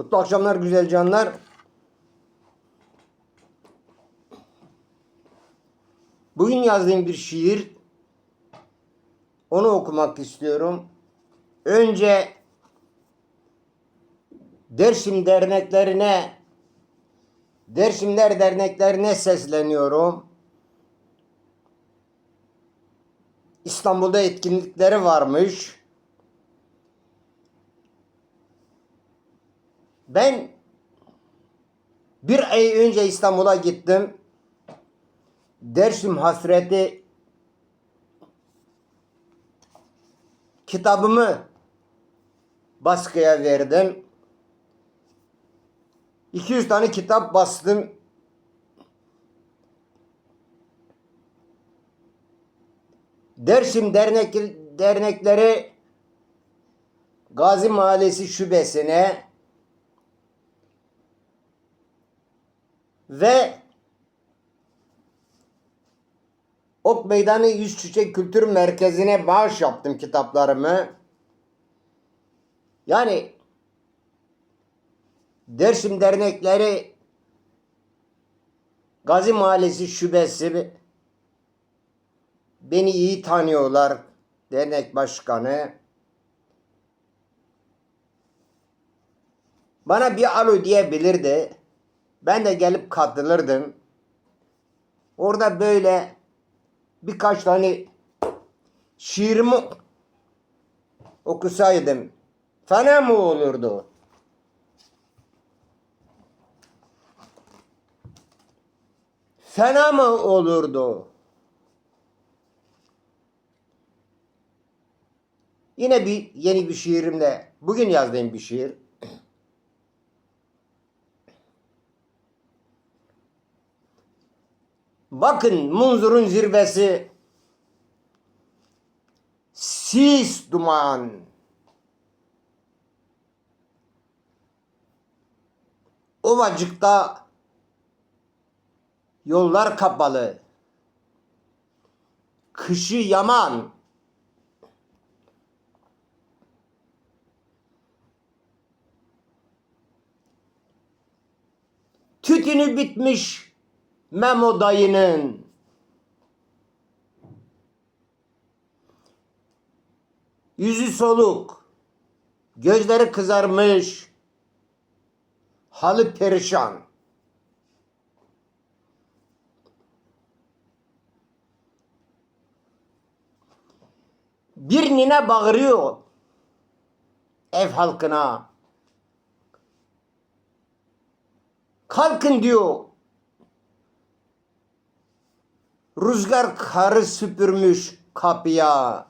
Mutlu akşamlar güzel canlar. Bugün yazdığım bir şiir. Onu okumak istiyorum. Önce Dersim derneklerine Dersimler derneklerine sesleniyorum. İstanbul'da etkinlikleri varmış. Ben bir ay önce İstanbul'a gittim. Dersim hasreti kitabımı baskıya verdim. 200 tane kitap bastım. Dersim dernek dernekleri Gazi Mahallesi şubesine ve Ok Meydanı Yüz Çiçek Kültür Merkezi'ne bağış yaptım kitaplarımı. Yani Dersim dernekleri Gazi Mahallesi şubesi beni iyi tanıyorlar. Dernek başkanı. Bana bir alo diyebilirdi. Ben de gelip katılırdım. Orada böyle birkaç tane şiirimi okusaydım fena mı olurdu? Fena mı olurdu? Yine bir yeni bir şiirimle bugün yazdığım bir şiir. Bakın Munzur'un zirvesi sis duman. Ovacıkta yollar kapalı. Kışı yaman. Tütünü bitmiş Memo dayının. Yüzü soluk. Gözleri kızarmış. Halı perişan. Bir nine bağırıyor ev halkına. Kalkın diyor. Rüzgar karı süpürmüş kapıya.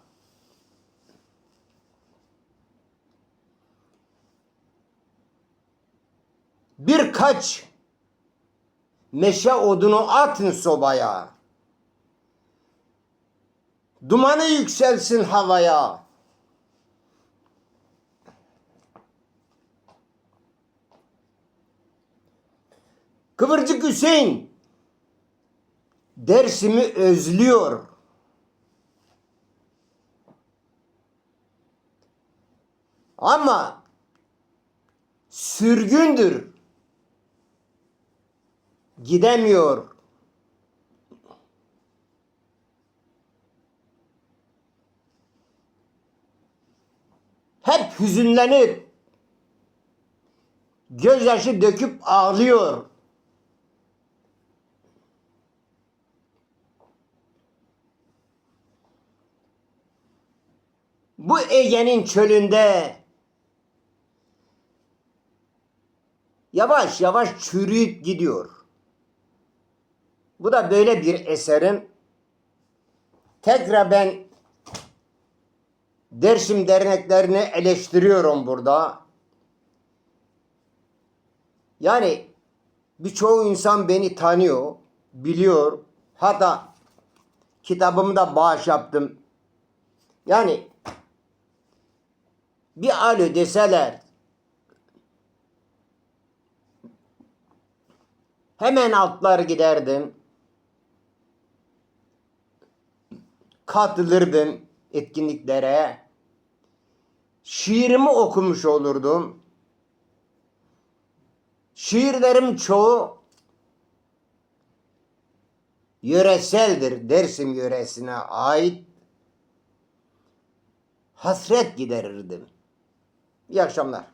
Birkaç meşe odunu atın sobaya. Dumanı yükselsin havaya. Kıvırcık Hüseyin Dersimi özlüyor. Ama sürgündür. Gidemiyor. Hep hüzünlenip gözyaşı döküp ağlıyor. Bu Ege'nin çölünde yavaş yavaş çürüyüp gidiyor. Bu da böyle bir eserim. Tekrar ben Dersim derneklerini eleştiriyorum burada. Yani birçoğu insan beni tanıyor, biliyor. Hatta kitabımı da bağış yaptım. Yani bir alo deseler hemen atlar giderdim. Katılırdım etkinliklere. Şiirimi okumuş olurdum. Şiirlerim çoğu yöreseldir. Dersim yöresine ait hasret giderirdim. İyi akşamlar.